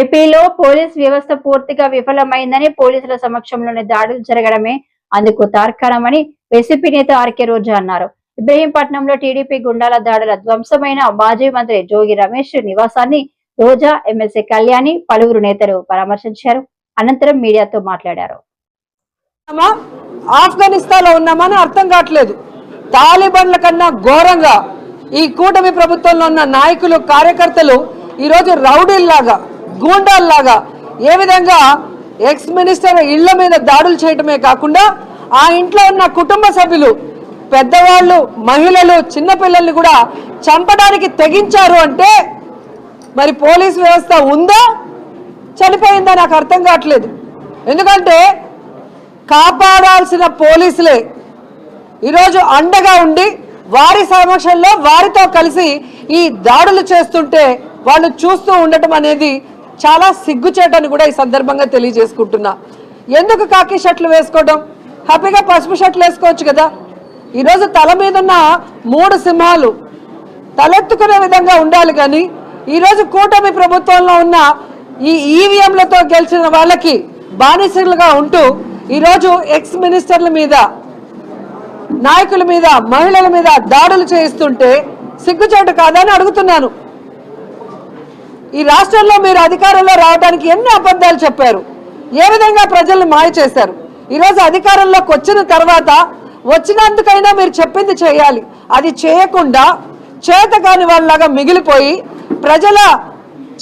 ఏపీలో పోలీస్ వ్యవస్థ పూర్తిగా విఫలమైందని పోలీసుల సమక్షంలోనే దాడులు జరగడమే అందుకు తార్కాణమని వైసీపీ నేత ఆర్కే రోజా అన్నారు. ఇబ్రహీంపట్నంలో టీడీపీ గుండాల దాడుల ధ్వంసమైన మాజీ మంత్రి జోగి రమేష్ నివాసాన్ని రోజా ఎమ్మెల్సీ కళ్యాణి పలువురు నేతలు పరామర్శించారు. అనంతరం మీడియాతో మాట్లాడారు. ఆఫ్ఘనిస్తాన్లో ఉన్నామని అర్థం కావట్లేదు. తాలిబాన్ల కన్నా ఘోరంగా ఈ కూటమి ప్రభుత్వంలో ఉన్న నాయకులు కార్యకర్తలు ఈరోజు రౌడీల్లాగా గూండాల్లాగా. ఏ విధంగా ఎక్స్ మినిస్టర్ ఇళ్ళ మీద దాడులు చేయటమే కాకుండా ఆ ఇంట్లో ఉన్న కుటుంబ సభ్యులు పెద్దవాళ్ళు మహిళలు చిన్నపిల్లల్ని కూడా చంపడానికి తెగించారు అంటే మరి పోలీస్ వ్యవస్థ ఉందా? చనిపోయిందా నాకు అర్థం కావట్లేదు. ఎందుకంటే కాపాడాల్సిన పోలీసులే ఈరోజు అండగా ఉండి వారి సమక్షంలో వారితో కలిసి ఈ దాడులు చేస్తుంటే వాళ్ళు చూస్తూ ఉండటం అనేది చాలా సిగ్గుచేటని కూడా ఈ సందర్భంగా తెలియజేసుకుంటున్నా. ఎందుకు కాకి షర్ట్లు వేసుకోవడం? హ్యాపీగా పసుపు షర్ట్లు వేసుకోవచ్చు కదా? ఈరోజు తల మీద ఉన్న మూడు సింహాలు తలెత్తుకునే విధంగా ఉండాలి కానీ ఈరోజు కూటమి ప్రభుత్వంలో ఉన్న ఈ ఈవీఎంలతో గెలిచిన వాళ్ళకి బానిసలుగా ఉంటూ ఈరోజు ఎక్స్ మినిస్టర్ల మీద నాయకుల మీద మహిళల మీద దాడులు చేయిస్తుంటే సిగ్గుచేటు కాదని అడుగుతున్నాను. ఈ రాష్ట్రంలో మీరు అధికారంలో రావడానికి ఎన్ని అబద్ధాలు చెప్పారు? ఏ విధంగా ప్రజల్ని మాయ చేశారు? ఈరోజు అధికారంలోకి వచ్చిన తర్వాత వచ్చినందుకైనా మీరు చెప్పింది చేయాలి. అది చేయకుండా చేత కాని వాళ్ళలాగా మిగిలిపోయి ప్రజల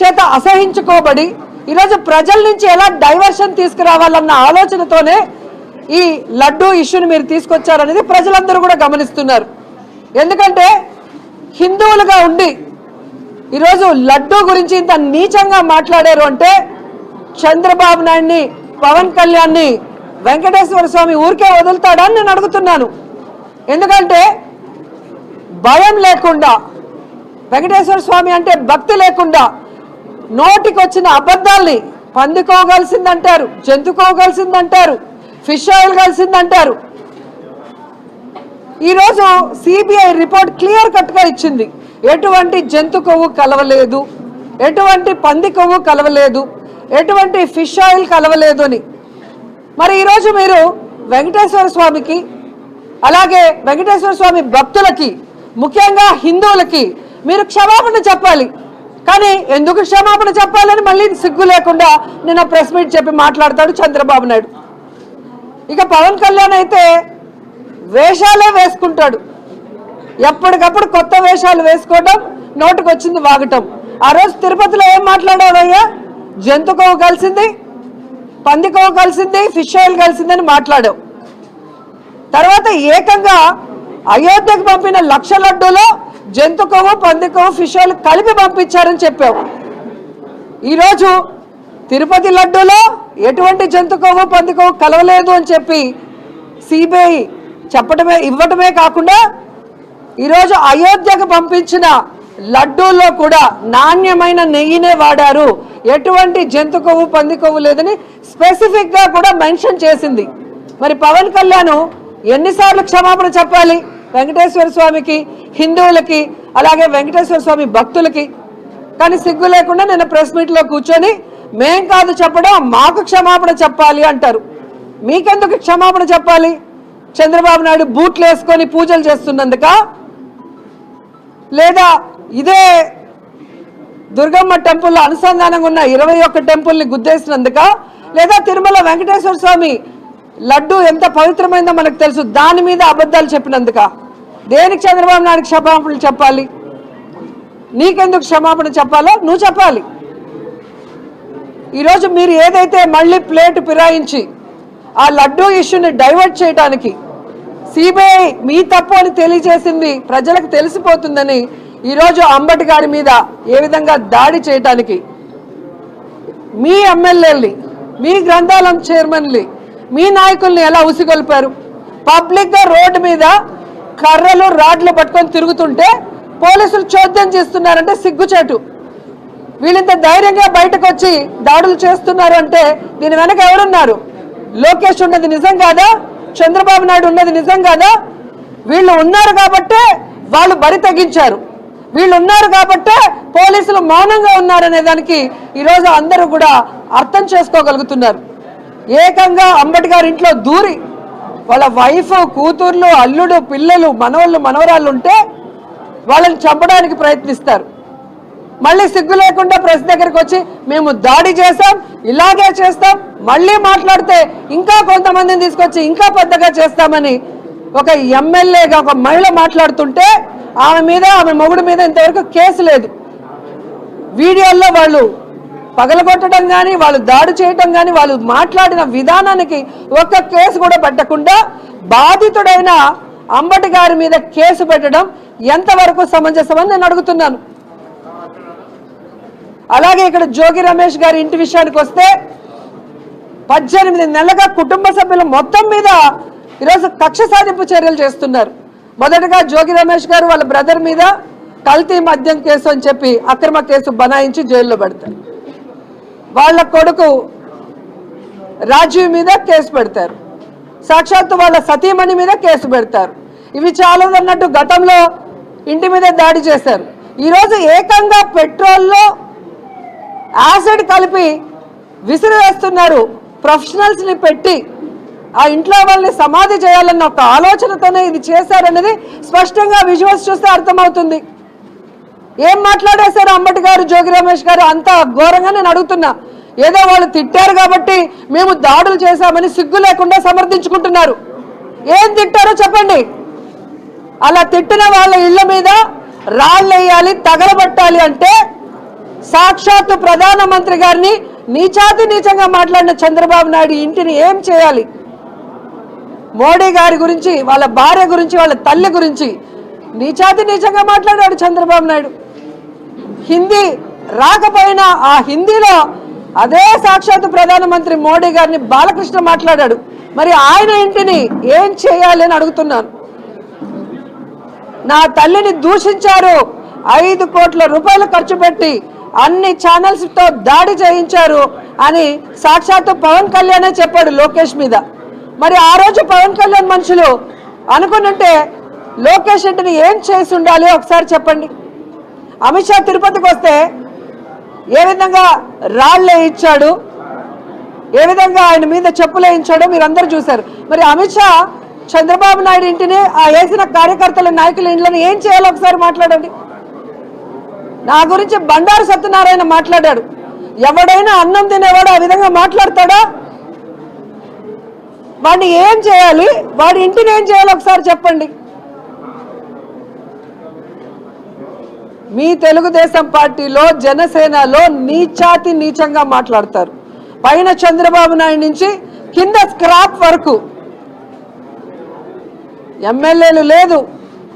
చేత అసహించుకోబడి ఈరోజు ప్రజల నుంచి ఎలా డైవర్షన్ తీసుకురావాలన్న ఆలోచనతోనే ఈ లడ్డూ ఇష్యూని మీరు తీసుకొచ్చారనేది ప్రజలందరూ కూడా గమనిస్తున్నారు. ఎందుకంటే హిందువులుగా ఉండి ఈరోజు లడ్డూ గురించి ఇంత నీచంగా మాట్లాడారు అంటే చంద్రబాబు నాయుడిని పవన్ కళ్యాణ్ని వెంకటేశ్వర స్వామి ఊరికే వదులుతాడా నేను అడుగుతున్నాను. ఎందుకంటే భయం లేకుండా వెంకటేశ్వర స్వామి అంటే భక్తి లేకుండా నోటికి వచ్చిన అబద్ధాల్ని పందుకోగలిసిందంటారు జంతుకోగలిసిందంటారు ఫిష్ ఆయిల్ కలిసిందంటారు. ఈరోజు సిబిఐ రిపోర్ట్ క్లియర్ కట్గా ఇచ్చింది. ఎటువంటి జంతు కొవ్వు కలవలేదు ఎటువంటి పంది కొవ్వు కలవలేదు ఎటువంటి ఫిష్ ఆయిల్ కలవలేదు అని. మరి ఈరోజు మీరు వెంకటేశ్వర స్వామికి అలాగే వెంకటేశ్వర స్వామి భక్తులకి ముఖ్యంగా హిందువులకి మీరు క్షమాపణ చెప్పాలి. కానీ ఎందుకు క్షమాపణ చెప్పాలని మళ్ళీ సిగ్గు లేకుండా నిన్న ప్రెస్ మీట్ చెప్పి మాట్లాడతాడు చంద్రబాబు నాయుడు. ఇక పవన్ కళ్యాణ్ అయితే వేషాలే వేసుకుంటాడు. ఎప్పటికప్పుడు కొత్త వేషాలు వేసుకోవటం నోటుకు వచ్చింది వాగటం. ఆ రోజు తిరుపతిలో ఏం మాట్లాడావయ్యా? జంతు కొవ్వు కలిసింది పంది కొవ్వు కలిసింది ఫిష్ ఆయిల్ కలిసిందని మాట్లాడావు. తర్వాత ఏకంగా అయోధ్యకు పంపిన లక్ష లడ్డూలో జంతు కొవ్వు పంది కొవ్వు ఫిష్ ఆయిల్ కలిపి పంపించారని చెప్పావు. ఈరోజు తిరుపతి లడ్డూలో ఎటువంటి జంతుకోవు పందికోవు పంది కొవ్వు కలవలేదు అని చెప్పి సిబిఐ చెప్పటమే ఇవ్వటమే కాకుండా ఈరోజు అయోధ్యకు పంపించిన లడ్డూల్లో కూడా నాణ్యమైన నెయ్యినే వాడారు. ఎటువంటి జంతు కొవ్వు పంది కొవ్వు లేదని స్పెసిఫిక్గా కూడా మెన్షన్ చేసింది. మరి పవన్ కళ్యాణ్ ఎన్నిసార్లు క్షమాపణ చెప్పాలి వెంకటేశ్వర స్వామికి హిందువులకి అలాగే వెంకటేశ్వర స్వామి భక్తులకి. కానీ సిగ్గు లేకుండా నిన్న ప్రెస్ మీట్లో కూర్చొని మేం కాదు చెప్పడం మాకు క్షమాపణ చెప్పాలి అంటారు. మీకెందుకు క్షమాపణ చెప్పాలి? చంద్రబాబు నాయుడు బూట్లు వేసుకొని పూజలు చేస్తున్నందుక లేదా ఇదే దుర్గమ్మ టెంపుల్ అనుసంధానంగా ఉన్న ఇరవై ఒక్క టెంపుల్ని గుద్దేసినందుక లేదా తిరుమల వెంకటేశ్వర స్వామి లడ్డు ఎంత పవిత్రమైందో మనకు తెలుసు. దాని మీద అబద్ధాలు చెప్పినందుక. దేనికి చంద్రబాబు నాయుడు క్షమాపణలు చెప్పాలి? నీకెందుకు క్షమాపణ చెప్పాలో నువ్వు చెప్పాలి. ఈరోజు మీరు ఏదైతే మళ్ళీ ప్లేట్ ఫిరాయించి ఆ లడ్డూ ఇష్యూని డైవర్ట్ చేయడానికి సిబిఐ మీ తప్పు అని తెలియజేసింది ప్రజలకు తెలిసిపోతుందని ఈరోజు అంబటి గారి మీద ఏ విధంగా దాడి చేయటానికి మీ ఎమ్మెల్యేల్ని మీ గ్రంథాలయం చైర్మన్ని మీ నాయకుల్ని ఎలా ఉసిగొల్పారు? పబ్లిక్గా రోడ్డు మీద కర్రలు రాడ్లు పట్టుకొని తిరుగుతుంటే పోలీసులు చోద్యం చేస్తున్నారంటే సిగ్గుచేటు. వీళ్ళింత ధైర్యంగా బయటకు వచ్చి దాడులు చేస్తున్నారు అంటే దీని వెనక ఎవరున్నారు? లోకేష్ ఉన్నది నిజం కాదా? చంద్రబాబు నాయుడు ఉన్నది నిజం కాదా వీళ్ళు ఉన్నారు కాబట్టే వాళ్ళు బరి తగ్గించారు. వీళ్ళు ఉన్నారు కాబట్టే పోలీసులు మౌనంగా ఉన్నారనే దానికి ఈరోజు అందరూ కూడా అర్థం చేసుకోగలుగుతున్నారు. ఏకంగా అంబటి గారి ఇంట్లో దూరి వాళ్ళ వైఫ్ కూతుర్లు అల్లుడు పిల్లలు మనవళ్ళు మనవరాళ్ళు ఉంటే వాళ్ళని చంపడానికి ప్రయత్నిస్తారు. మళ్ళీ సిగ్గు లేకుండా ప్రెస్ దగ్గరికి వచ్చి మేము దాడి చేస్తాం ఇలాగే చేస్తాం మళ్ళీ మాట్లాడితే ఇంకా కొంతమందిని తీసుకొచ్చి ఇంకా పెద్దగా చేస్తామని ఒక ఎమ్మెల్యేగా ఒక మహిళ మాట్లాడుతుంటే ఆమె మీద ఆమె మొగుడు మీద ఇంతవరకు కేసు లేదు. వీడియోల్లో వాళ్ళు పగలగొట్టడం కానీ వాళ్ళు దాడి చేయటం కానీ వాళ్ళు మాట్లాడిన విధానానికి ఒక్క కేసు కూడా పెట్టకుండా బాధితుడైన అంబటి గారి మీద కేసు పెట్టడం ఎంతవరకు సమంజసమని నేను అడుగుతున్నాను. అలాగే ఇక్కడ జోగి రమేష్ గారి ఇంటి విషయానికి వస్తే పద్దెనిమిది నెలలుగా కుటుంబ సభ్యులు మొత్తం మీద ఈరోజు కక్ష సాధింపు చర్యలు చేస్తున్నారు. మొదటగా జోగి రమేష్ గారు వాళ్ళ బ్రదర్ మీద కల్తీ మద్యం కేసు అని చెప్పి అక్రమ కేసు బనాయించి జైల్లో పెడతారు. వాళ్ళ కొడుకు రాజీవ్ మీద కేసు పెడతారు. సాక్షాత్తు వాళ్ళ సతీమణి మీద కేసు పెడతారు. ఇవి చాలదన్నట్టు గతంలో ఇంటి మీద దాడి చేశారు. ఈరోజు ఏకంగా పెట్రోల్లో యాసిడ్ కలిపి విసిరివేస్తున్నారు. ప్రొఫెషనల్స్ని పెట్టి ఆ ఇంట్లో వాళ్ళని సమాధి చేయాలన్న ఒక ఆలోచనతోనే ఇది చేశారనేది స్పష్టంగా విజువల్స్ చూస్తే అర్థమవుతుంది. ఏం మాట్లాడేశారు అంబటి గారు జోగి రమేష్ గారు? అంత ఘోరంగా నేను అడుగుతున్నా. ఏదో వాళ్ళు తిట్టారు కాబట్టి మేము దాడులు చేశామని సిగ్గు లేకుండా సమర్థించుకుంటున్నారు. ఏం తిట్టారో చెప్పండి. అలా తిట్టిన వాళ్ళ ఇళ్ళ మీద రాళ్ళు వేయాలి తగలబట్టాలి అంటే సాక్షాత్తు ప్రధానమంత్రి గారిని నీచాతి నీచంగా మాట్లాడిన చంద్రబాబు నాయుడు ఇంటిని ఏం చేయాలి? మోడీ గారి గురించి వాళ్ళ భార్య గురించి వాళ్ళ తల్లి గురించి నీచాతి నీచంగా మాట్లాడాడు చంద్రబాబు నాయుడు. హిందీ రాకపోయినా ఆ హిందీలో అదే సాక్షాత్తు ప్రధానమంత్రి మోడీ గారిని బాలకృష్ణ మాట్లాడాడు. మరి ఆయన ఇంటిని ఏం చేయాలి అని అడుగుతున్నాను. నా తల్లిని దూషించారు. ఐదు కోట్ల రూపాయలు ఖర్చు పెట్టి అన్ని ఛానల్స్తో దాడి చేయించారు అని సాక్షాత్తు పవన్ కళ్యాణే చెప్పాడు లోకేష్ మీద. మరి ఆ రోజు పవన్ కళ్యాణ్ మనుషులు అనుకునుంటే లోకేష్ ఇంటిని ఏం చేసి ఉండాలి ఒకసారి చెప్పండి. అమిత్ షా తిరుపతికి వస్తే ఏ విధంగా రాళ్ళే ఇచ్చాడు? ఏ విధంగా ఆయన మీద చెప్పులే ఇచ్చాడో మీరు చూశారు. మరి అమిత్ షా చంద్రబాబు నాయుడు ఇంటిని ఆ వేసిన కార్యకర్తల నాయకుల ఇంట్లోని ఏం చేయాలో ఒకసారి మాట్లాడండి. నా గురించి బండారు సత్యనారాయణ మాట్లాడాడు. ఎవడైనా అన్నం తినేవాడు ఆ విధంగా మాట్లాడతాడా? వాడిని ఏం చేయాలి? వాడి ఇంటిని ఏం చేయాలో ఒకసారి చెప్పండి. మీ తెలుగుదేశం పార్టీలో జనసేనలో నీచాతి నీచంగా మాట్లాడతారు. పైన చంద్రబాబు నాయుడు నుంచి కింద స్క్రాప్ వరకు. ఎమ్మెల్యేలు లేదు.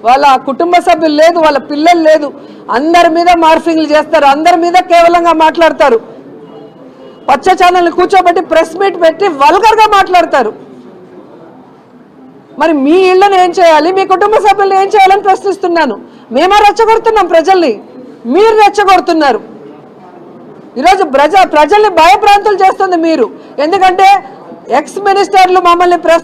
వాళ్ళ కుటుంబ సభ్యులు లేదు వాళ్ళ పిల్లలు లేదు. అందరి మీద మార్ఫింగ్లు చేస్తారు అందరి మీద కేవలంగా మాట్లాడతారు. పచ్చ ఛానల్ని కూర్చోబెట్టి ప్రెస్ మీట్ పెట్టి వల్గర్గా మాట్లాడతారు. మరి మీ ఇళ్ళని ఏం చేయాలి? మీ కుటుంబ సభ్యులను ఏం చేయాలని ప్రశ్నిస్తున్నాను. మేమే రెచ్చగొడుతున్నాం ప్రజల్ని? మీరు రెచ్చగొడుతున్నారు. ఈరోజు ప్రజ ప్రజల్ని భయప్రాంతులు చేస్తుంది మీరు. ఎందుకంటే ఎక్స్ మినిస్టర్లు మమ్మల్ని ప్రశ్న